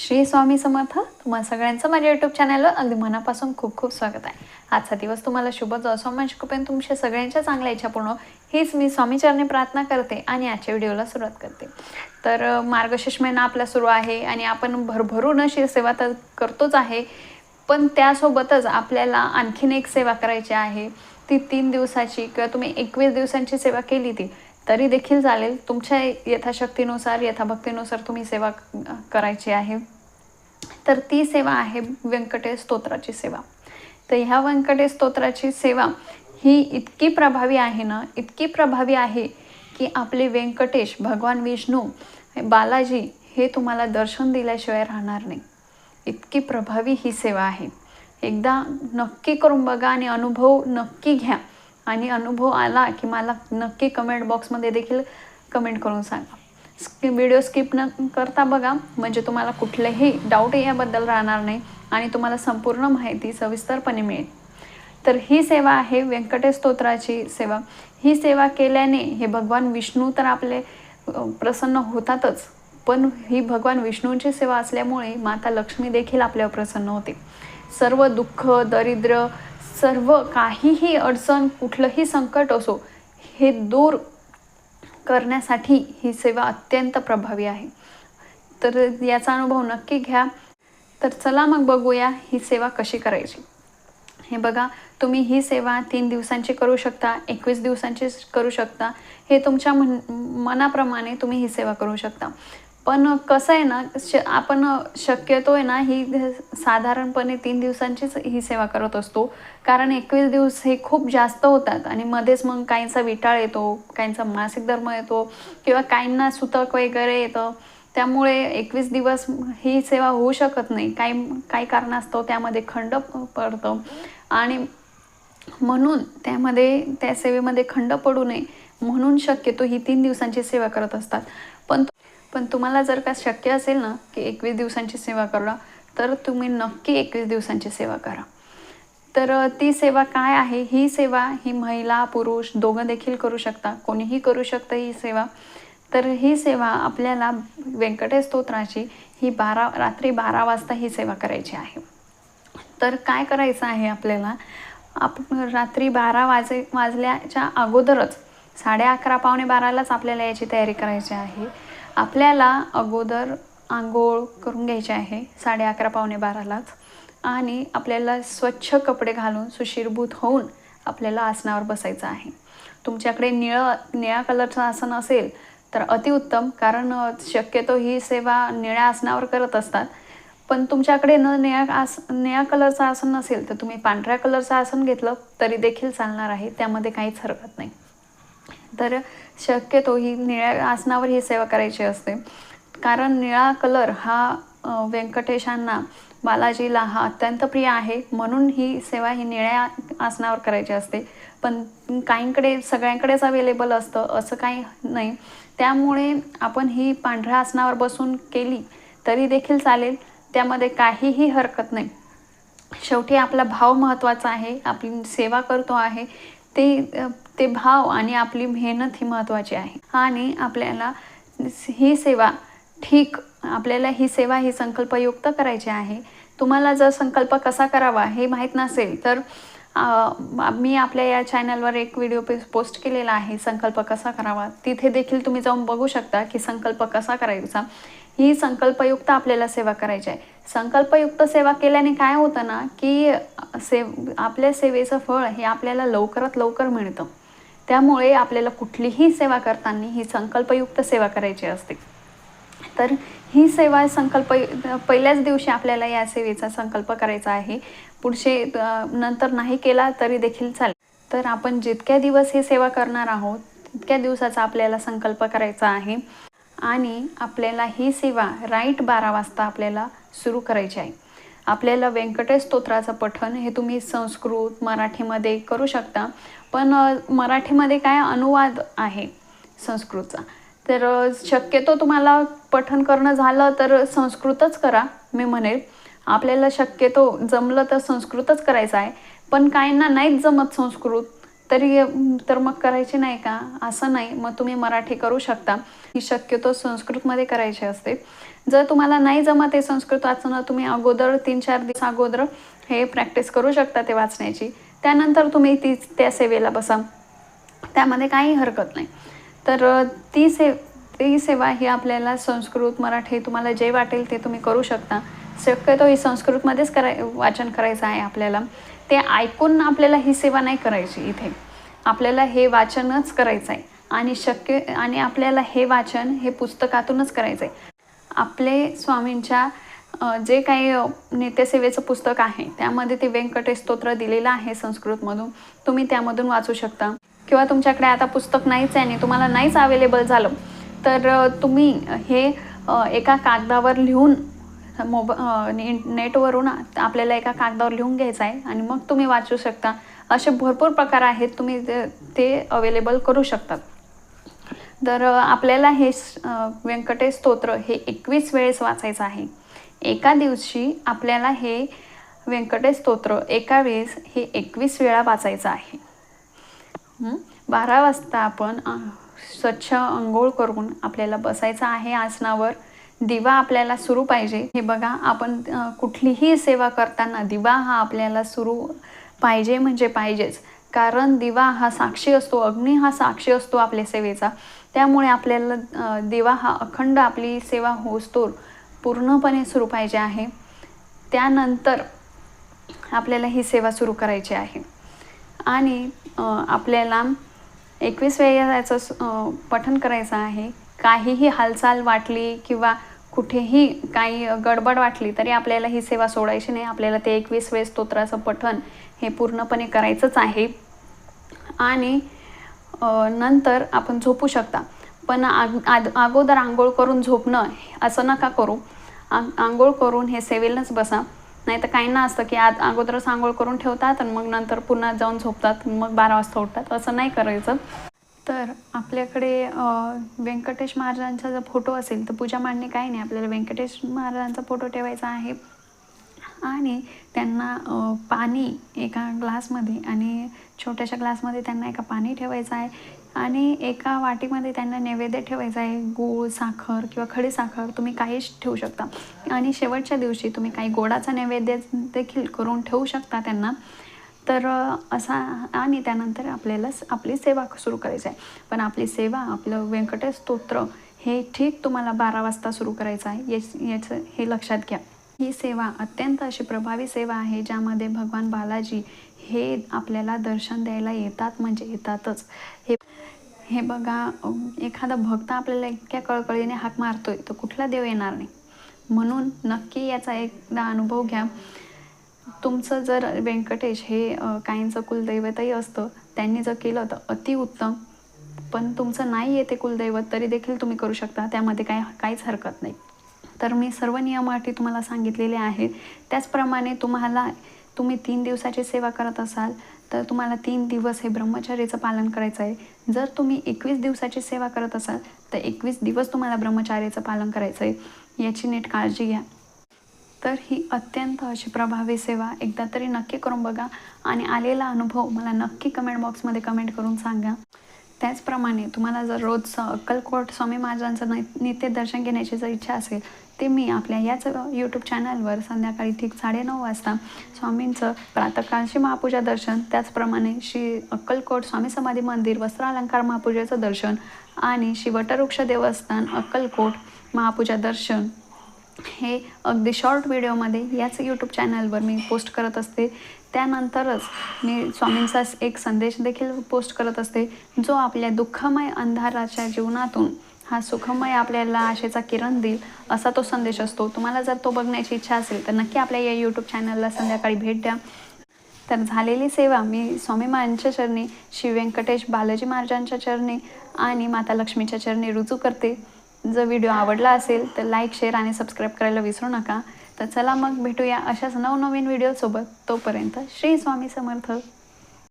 श्री स्वामी समर्थ तुम्हाला सगळ्यांचं माझ्या यूट्यूब चॅनलवर अगदी मनापासून खूप खूप स्वागत आहे. आजचा दिवस तुम्हाला शुभ जाऊ स्वामी कृपेन तुमच्या सगळ्यांच्या चांगल्या इच्छा पूर्ण हीच मी स्वामीचरणी प्रार्थना करते आणि आजच्या व्हिडिओला सुरुवात करते. तर मार्गशीर्ष महिना आपला सुरू आहे आणि आपण भरभरून शिरसेवा तर करतोच आहे पण त्यासोबतच आपल्याला आणखीन एक सेवा करायची आहे. ती तीन दिवसाची किंवा तुम्ही एकवीस दिवसांची सेवा केली ती तरी देखील चालेल. तुमच्या यथाशक्तीनुसार यथाभक्तीनुसार तुम्ही सेवा करायची आहे. तर ती सेवा आहे व्यंकटेश स्तोत्राची सेवा. तर ह्या व्यंकटेश स्तोत्राची सेवा ही इतकी प्रभावी आहे ना इतकी प्रभावी आहे की आपले व्यंकटेश भगवान विष्णू बालाजी हे तुम्हाला दर्शन दिल्याशिवाय राहणार नाही. इतकी प्रभावी ही सेवा आहे. एकदा नक्की करून बघा आणि अनुभव नक्की घ्या. आणि अनुभव आला की मला नक्की कमेंट बॉक्समध्ये देखील कमेंट करून सांगा. स्कि व्हिडिओ स्किप न करता बघा म्हणजे तुम्हाला कुठलेही डाऊट याबद्दल राहणार नाही आणि तुम्हाला संपूर्ण माहिती सविस्तरपणे मिळेल. तर ही सेवा आहे व्यंकटेश स्तोत्राची सेवा. ही सेवा केल्याने हे भगवान विष्णू तर आपले प्रसन्न होतातच पण ही भगवान विष्णूंची सेवा असल्यामुळे माता लक्ष्मी देखील आपल्यावर प्रसन्न होते. सर्व दुःख दरिद्र सर्व काहीही अडचण कुठलंही संकट असो हे दूर करण्यासाठी ही सेवा अत्यंत प्रभावी आहे. तर याचा अनुभव नक्की घ्या. तर चला मग बघूया ही सेवा कशी करायची. हे बघा तुम्ही ही सेवा तीन दिवसांची करू शकता एकवीस दिवसांची करू शकता. हे तुमच्या मन मनाप्रमाणे तुम्ही ही सेवा करू शकता. पण कसं आहे ना श आपण शक्यतो आहे ना ही साधारणपणे तीन दिवसांचीच ही सेवा करत असतो. कारण एकवीस दिवस हे खूप जास्त होतात आणि मध्येच मग काहींचा विटाळ येतो काहींचा मासिक धर्म येतो किंवा काहींना सुतक वगैरे येतं. त्यामुळे एकवीस दिवस ही सेवा होऊ शकत नाही. काही काही कारणास्तव त्यामध्ये खंड पडतं. आणि म्हणून त्यामध्ये त्या सेवेमध्ये खंड पडू नये. म्हणून शक्यतो ही तीन दिवसांची सेवा करत असतात. पण पण तुम्हाला जर का शक्य असेल ना की एकवीस दिवसांची सेवा करा तर तुम्ही नक्की एकवीस दिवसांची सेवा करा. तर ती सेवा काय आहे? ही सेवा ही महिला पुरुष दोघं देखील करू शकता. कोणीही करू शकतं ही सेवा. तर ही सेवा आपल्याला व्यंकटेश स्तोत्राची ही बारा रात्री बारा वाजता ही सेवा करायची आहे. तर काय करायचं आहे आपल्याला? आप रात्री बारा वाजे वाजल्याच्या अगोदरच साडे अकरा पावणे बारालाच आपल्याला याची तयारी करायची आहे. आपल्याला अगोदर आंघोळ करून घ्यायची आहे साडे अकरा पावणे बारालाच. आणि आपल्याला स्वच्छ कपडे घालून सुशीरभूत होऊन आपल्याला आसनावर बसायचं आहे. तुमच्याकडे निळं निळ्या कलरचं आसन असेल तर अतिउत्तम कारण शक्यतो ही सेवा निळ्या आसनावर करत असतात. पण तुमच्याकडे न निळ्या आस निळ्या कलरचं आसन नसेल तर तुम्ही पांढऱ्या कलरचं आसन घेतलं तरी देखील चालणार आहे त्यामध्ये काहीच हरकत नाही. तर शक्यतो ही निळ्या आसनावर ही सेवा करायची असते. कारण निळा कलर हा व्यंकटेशांना बालाजीला हा अत्यंत प्रिय आहे. म्हणून ही सेवा ही निळ्या आसनावर करायची असते. पण काहींकडे सगळ्यांकडेच अवेलेबल असतं असं काही नाही. त्यामुळे आपण ही पांढऱ्या आसनावर बसून केली तरी देखील चालेल. त्यामध्ये काहीही हरकत नाही. शेवटी आपला भाव महत्त्वाचा आहे. आपली सेवा करतो आहे. ते ते भाव आणि आपली मेहनत ही महत्त्वाची आहे. आणि आपल्याला ही सेवा ठीक आपल्याला ही सेवा ही संकल्पयुक्त करायची आहे. तुम्हाला जर संकल्प कसा करावा हे माहीत नसेल तर मी आपल्या या चॅनलवर एक व्हिडिओ पोस्ट केलेला आहे संकल्प कसा करावा. तिथे देखील तुम्ही जाऊन बघू शकता की संकल्प कसा करायचा. ही संकल्पयुक्त आपल्याला सेवा करायची आहे. संकल्पयुक्त सेवा केल्याने काय होतं ना की सेव आपल्या सेवेचं फळ हे आपल्याला लवकरात लवकर मिळतं. त्यामुळे आपल्याला कुठलीही सेवा करताना ही संकल्पयुक्त सेवा करायची असते. तर ही सेवा संकल्प पहिल्याच दिवशी आपल्याला या सेवेचा संकल्प करायचा आहे. पुढचे नंतर नाही केला तरी देखील चालेल. तर आपण जितक्या दिवस ही सेवा करणार आहोत तितक्या दिवसाचा आपल्याला संकल्प करायचा आहे. आणि आपल्याला ही सेवा राईट बारा वाजता आपल्याला सुरू करायची आहे. आपल्याला व्यंकटेश स्तोत्राचं पठण हे तुम्ही संस्कृत मराठीमध्ये करू शकता. पण मराठीमध्ये काय अनुवाद आहे संस्कृतचा? तर शक्यतो तुम्हाला पठण करणं झालं तर संस्कृतच करा मी म्हणेल. आपल्याला शक्यतो जमलं तर संस्कृतच करायचं आहे. पण काहींना नाहीच जमत संस्कृत. तरी तर मग करायची नाही का? असं नाही. मग तुम्ही मराठी करू शकता. ही शक्यतो संस्कृतमध्ये करायची असते. जर तुम्हाला नाही जमत आहे संस्कृत वाचणं तुम्ही अगोदर तीन चार दिवस अगोदर हे प्रॅक्टिस करू शकता ते वाचण्याची. त्यानंतर तुम्ही ती त्या सेवेला बसा. त्यामध्ये काही हरकत नाही. तर ती से ती सेवा ही आपल्याला संस्कृत मराठी तुम्हाला जे वाटेल ते तुम्ही करू शकता. शक्यतो ही संस्कृतमध्येच कराय वाचन करायचं आहे आपल्याला. ते ऐकून आपल्याला ही सेवा नाही करायची इथे. आपल्याला हे वाचनच करायचं आहे आणि शक्य आणि आपल्याला हे वाचन हे पुस्तकातूनच करायचं आहे आपले स्वामींच्या जे काही अ, नित्यसेवेचं पुस्तक आहे त्यामध्ये ते व्यंकटेश स्तोत्र दिलेलं आहे संस्कृतमधून. तुम्ही त्यामधून वाचू शकता. किंवा तुमच्याकडे आता पुस्तक नाहीच आहे आणि तुम्हाला नाहीच अवेलेबल झालं तर तुम्ही हे एका कागदावर लिहून मोब नेटवरून आपल्याला एका कागदावर लिहून घ्यायचं आहे आणि मग तुम्ही वाचू शकता. असे भरपूर प्रकार आहेत तुम्ही ते- ते अवेलेबल करू शकतात. तर आपल्याला हे व्यंकटेश स्तोत्र हे एकवीस वेळेस वाचायचं आहे. एका दिवशी आपल्याला हे व्यंकटेश स्तोत्र एका वेळेस हे एकवीस वेळा वाचायचं आहे. बारा वाजता आपण स्वच्छ अंघोळ करून आपल्याला बसायचं आहे आसनावर. दिवा आपल्याला सुरू पाहिजे. हे बघा आपण कुठलीही सेवा करताना दिवा हा आपल्याला सुरू पाहिजे म्हणजे पाहिजेच. कारण दिवा हा साक्षी असतो अग्नी हा साक्षी असतो आपल्या सेवेचा. त्यामुळे आपल्याला दिवा हा अखंड आपली सेवा होस्तोर पूर्णपणे सुरू पाहिजे आहे. त्यानंतर आपल्याला ही सेवा सुरू करायची आहे. आणि आपल्याला एकवीस वेळा याचं पठन करायचं आहे. काहीही हालचाल वाटली किंवा कुठेही काही गडबड वाटली तरी आपल्याला ही सेवा सोडायची नाही. आपल्याला ते एकवीस वेळेस स्तोत्राचं पठण हे पूर्णपणे करायचंच आहे. आणि नंतर आपण झोपू शकता. पण आग आद अगोदर आंघोळ करून झोपणं असं नका करू. आंघोळ करून हे सेवेलच बसा. नाही तर काहींना असतं की आज अगोदरच आंघोळ करून ठेवतात आणि मग नंतर पुन्हा जाऊन झोपतात. मग बारा वाजता उठतात. असं नाही करायचं. तर आपल्याकडे व्यंकटेश महाराजांचा जर फोटो असेल तर पूजा मांडणे काही नाही. आपल्याला व्यंकटेश महाराजांचा फोटो ठेवायचा आहे. आणि त्यांना पाणी एका ग्लासमध्ये आणि छोट्याशा ग्लासमध्ये त्यांना एका पाणी ठेवायचं आहे. आणि एका वाटीमध्ये त्यांना नैवेद्य ठेवायचा आहे. गूळ साखर किंवा खडी साखर तुम्ही काहीच ठेवू शकता. आणि शेवटच्या दिवशी तुम्ही काही गोडाचा नैवेद्य देखील करून ठेवू शकता त्यांना. तर असा आणि त्यानंतर आपल्याला आपली सेवा सुरू करायची आहे पण आपली सेवा आपलं व्यंकटेश स्तोत्र हे ठीक तुम्हाला बारा वाजता सुरू करायचं आहे. याच याचं हे लक्षात घ्या. ही सेवा अत्यंत अशी प्रभावी सेवा आहे ज्यामध्ये भगवान बालाजी हे आपल्याला दर्शन द्यायला येतात म्हणजे येतातच. हे हे बघा एखादा भक्त आपल्याला इतक्या कळकळीने हाक मारतोय तर कुठला देव येणार नाही. म्हणून नक्की याचा एकदा अनुभव घ्या. तुमचं जर व्यंकटेश हे काहींचं कुलदैवतही असतं त्यांनी जर केलं तर अतिउत्तम पण तुमचं नाही येते कुलदैवत तरी देखील तुम्ही करू शकता त्यामध्ये काय काहीच हरकत नाही. तर मी सर्व नियम अटी तुम्हाला सांगितलेले आहेत. त्याचप्रमाणे तुम्हाला तुम्ही तीन दिवसाची सेवा करत असाल तर तुम्हाला तीन दिवस हे ब्रह्मचार्याचं पालन करायचं आहे. जर तुम्ही एकवीस दिवसाची सेवा करत असाल तर एकवीस दिवस तुम्हाला ब्रह्मचार्याचं पालन करायचं आहे. याची नीट काळजी घ्या. तर ही अत्यंत अशी प्रभावी सेवा. एकदा तरी नक्की करून बघा आणि आलेला अनुभव मला नक्की कमेंट बॉक्समध्ये कमेंट करून सांगा. त्याचप्रमाणे तुम्हाला जर रोजचं अक्कलकोट स्वामी महाराजांचं नित्य दर्शन घेण्याची जर इच्छा असेल ते मी आपल्या याच यूट्यूब चॅनलवर संध्याकाळी ठीक साडेनऊ वाजता स्वामींचं प्रातःकाळची महापूजा दर्शन त्याचप्रमाणे श्री अक्कलकोट स्वामी समाधी मंदिर वस्त्रालंकार महापूजेचं दर्शन आणि श्री वटवृक्ष देवस्थान अक्कलकोट महापूजा दर्शन हे अगदी शॉर्ट व्हिडिओमध्ये याच यूट्यूब चॅनलवर मी पोस्ट करत असते. त्यानंतरच मी स्वामींचा एक संदेश देखील पोस्ट करत असते जो आपल्या दुःखमय अंधाराच्या जीवनातून हा सुखमय आपल्याला आशेचा किरण देईल असा तो संदेश असतो. तुम्हाला जर तो बघण्याची इच्छा असेल तर नक्की आपल्या या यूट्यूब चॅनलला संध्याकाळी भेट द्या. तर झालेली सेवा मी स्वामी महाराजांच्या चरणी श्री व्यंकटेश बालाजी महाराजांच्या चरणी आणि माता लक्ष्मीच्या चरणी रुजू करते. जर व्हिडिओ आवडला असेल तर लाईक शेअर आणि सबस्क्राईब करायला विसरू नका. तर चला मग भेटूया अशाच नवनवीन व्हिडिओसोबत. तोपर्यंत श्री स्वामी समर्थ.